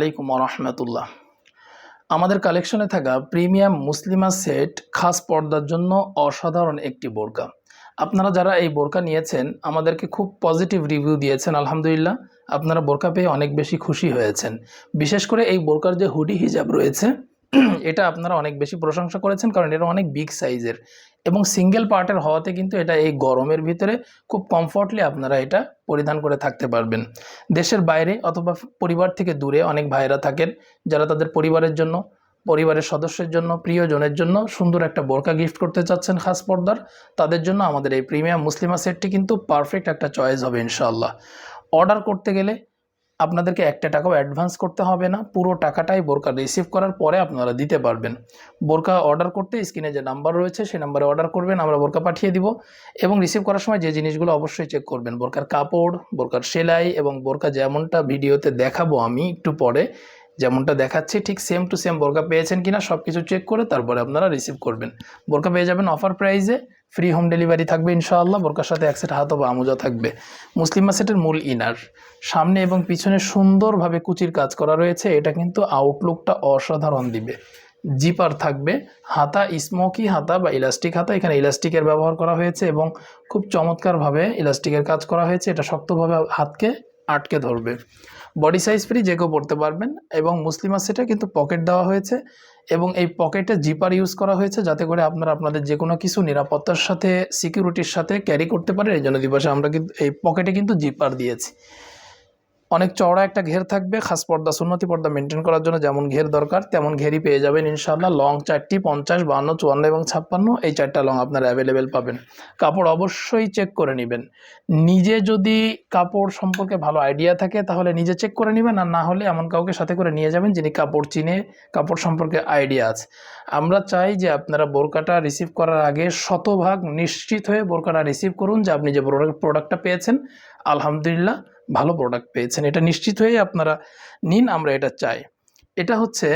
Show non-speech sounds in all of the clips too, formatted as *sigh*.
আলাইকুম রহমতুল্লাহ আমাদের কালেকশনে থাকা প্রিমিয়াম মুসলিমা সেট খাস পর্দার জন্য অসাধারণ একটি বোরকা। আপনারা যারা এই বোরকা নিয়েছেন, আমাদেরকে খুব পজিটিভ রিভিউ দিয়েছেন, আলহামদুলিল্লাহ। আপনারা বোরকা পেয়ে অনেক বেশি খুশি হয়েছেন। বিশেষ করে এই বোরকার যে হুডি হিজাব রয়েছে *clears throat* এটা আপনারা অনেক বেশি প্রশংসা করেছেন, কারণ এটা অনেক বিগ সাইজের এবং সিঙ্গেল পার্টের হওয়াতে কিন্তু এটা এই গরমের ভিতরে খুব কমফর্টলি আপনারা এটা পরিধান করে থাকতে পারবেন। দেশের বাইরে অথবা পরিবার থেকে দূরে অনেক ভাইরা থাকেন, যারা তাদের পরিবারের জন্য, পরিবারের সদস্যের জন্য, প্রিয়জনের জন্য সুন্দর একটা বোরকা গিফট করতে চাচ্ছেন খাস পর্দার। তাদের জন্য আমাদের এই প্রিমিয়াম মুসলিমা সেটটি কিন্তু পারফেক্ট একটা চয়েস হবে ইনশাআল্লাহ। অর্ডার করতে গেলে আপনাদেরকে একটা টাকাও অ্যাডভান্স করতে হবে না, পুরো টাকাটাই বোরকা রিসিভ করার পরে আপনারা দিতে পারবেন। বোরকা অর্ডার করতে স্ক্রিনে যে নাম্বার রয়েছে, সেই নাম্বারে অর্ডার করবেন, আমরা বোরকা পাঠিয়ে দিব এবং রিসিভ করার সময় যে জিনিসগুলো অবশ্যই চেক করবেন। বোরকার কাপড়, বোরকার সেলাই এবং বোরকা যেমনটা ভিডিওতে দেখাবো আমি একটু পরে যেমনটা দেখাচ্ছি, ঠিক সেম টু সেম বোরকা পেয়েছেন কিনা সব কিছু চেক করে তারপরে আপনারা রিসিভ করবেন। বোরকা পেয়ে যাবেন অফার প্রাইসে ফ্রি হোম ডেলিভারি থাকবে ইনশাআল্লাহ, বোরকার সাথে এক সেট হাত বা আমুজা থাকবে। মুসলিমা সেটের মূল ইনার সামনে এবং পিছনে সুন্দরভাবে কুচির কাজ করা রয়েছে, এটা কিন্তু আউটলুকটা অসাধারণ দিবে। জিপার থাকবে, হাতা স্মোকি হাতা বা ইলাস্টিক হাতা, এখানে ইলাস্টিকের ব্যবহার করা হয়েছে এবং খুব চমৎকারভাবে ইলাস্টিকের কাজ করা হয়েছে, এটা শক্তভাবে হাতকে আটকে ধরবে। বডি সাইজ ফ্রি যে কেউ পড়তে পারবেন এবং মুসলিমা সেটা কিন্তু পকেট দেওয়া হয়েছে এবং এই পকেটে জিপার ইউজ করা হয়েছে যাতে করে আপনারা আপনাদের যে কোনো কিছু নিরাপত্তার সাথে সিকিউরিটির সাথে ক্যারি করতে পারেন। এই জন্য দিবসে আমরা কিন্তু এই পকেটে কিন্তু জিপার দিয়েছি। অনেক চওড়া একটা ঘের থাকবে, খাস পর্দা, সুন্নতি পর্দা মেনটেন করার জন্য যেমন ঘের দরকার, তেমন ঘেরই পেয়ে যাবেন ইনশাআল্লাহ। লং চারটি, পঞ্চাশ, বান্ন, চুয়ান্ন এবং ছাপ্পান্ন, এই চারটা লং আপনারা অ্যাভেলেবেল পাবেন। কাপড় অবশ্যই চেক করে নেবেন। নিজে যদি কাপড় সম্পর্কে ভালো আইডিয়া থাকে, তাহলে নিজে চেক করে নেবেন আর না হলে এমন কাউকে সাথে করে নিয়ে যাবেন যিনি কাপড় চিনে, কাপড় সম্পর্কে আইডিয়া আছে। আমরা চাই যে আপনারা বোরকাটা রিসিভ করার আগে শতভাগ নিশ্চিত হয়ে বোরকাটা রিসিভ করুন যে আপনি যে প্রোডাক্টটা পেয়েছেন, আলহামদুলিল্লাহ ভালো প্রোডাক্ট পেয়েছেন, এটা নিশ্চিত হয়ে আপনারা নিন, আমরা এটা চাই। এটা হচ্ছে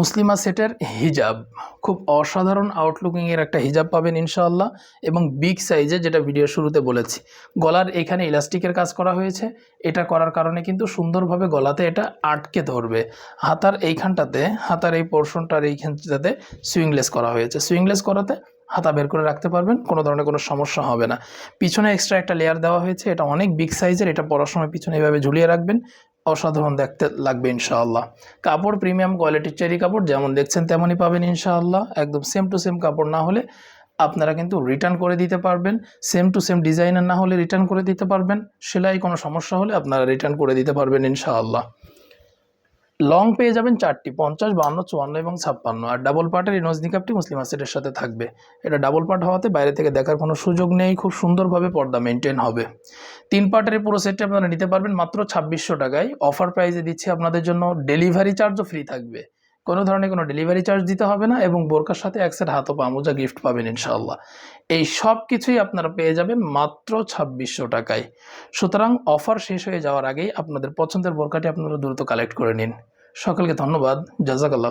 মুসলিমা সেটের হিজাব। খুব অসাধারণ আউটলুকিংয়ের একটা হিজাব পাবেন ইনশাআল্লাহ এবং বিগ সাইজে যেটা ভিডিও শুরুতে বলেছি। গলার এখানে ইলাস্টিকের কাজ করা হয়েছে, এটা করার কারণে কিন্তু সুন্দরভাবে গলাতে এটা আটকে ধরবে। হাতার এইখানটাতে, হাতার এই পোর্শনটার এইখানটাতে সুইংলেস করা হয়েছে। সুইংলেস করাতে হাতা বের করে রাখতে পারবেন, কোনো ধরনের কোনো সমস্যা হবে না। পিছনে এক্সট্রা একটা লেয়ার দেওয়া হয়েছে, এটা অনেক বিগ সাইজের এটা পড়ার সময় পিছনে এভাবে ঝুলিয়ে রাখবেন, অসাধারণ দেখতে লাগবে ইনশাআল্লাহ। কাপড় প্রিমিয়াম কোয়ালিটির চেরি কাপড়, যেমন দেখছেন তেমনই পাবেন ইনশাআল্লাহ। একদম সেম টু সেম কাপড় না হলে আপনারা কিন্তু রিটার্ন করে দিতে পারবেন সেম টু সেম ডিজাইনার না হলে রিটার্ন করে দিতে পারবেন। সেলাই কোনো সমস্যা হলে আপনারা রিটার্ন করে দিতে পারবেন ইনশাআল্লাহ। লং পেয়ে যাবেন চারটি, পঞ্চাশ বান্ন চুয়ান্ন এবং ছাপ্পান্ন। আর ডাবল পার্টের ইনোজ নিকাপটি মুসলিম আসেটের সাথে থাকবে। এটা ডাবল পার্ট হওয়াতে বাইরে থেকে দেখার কোনো সুযোগ নেই, খুব সুন্দরভাবে পর্দা মেনটেন হবে। তিন পার্টের পুরো সেটটি আপনারা নিতে পারবেন মাত্র ছাব্বিশশো টাকায়। অফার প্রাইসে দিচ্ছি আপনাদের জন্য ডেলিভারি চার্জও ফ্রি থাকবে। কোনো ধরনের কোনো ডেলিভারি চার্জ দিতে হবে না এবং বোরকার সাথে এক সেট হাত পামোজা গিফট পাবেন ইনশাল্লাহ এই সব কিছুই আপনারা পেয়ে যাবেন মাত্র ছাব্বিশশো টাকায়। সুতরাং অফার শেষ হয়ে যাওয়ার আগেই আপনাদের পছন্দের বোরকাটি আপনারা দ্রুত কালেক্ট করে নিন। সকলকে ধন্যবাদ। জাজাকাল্লাহ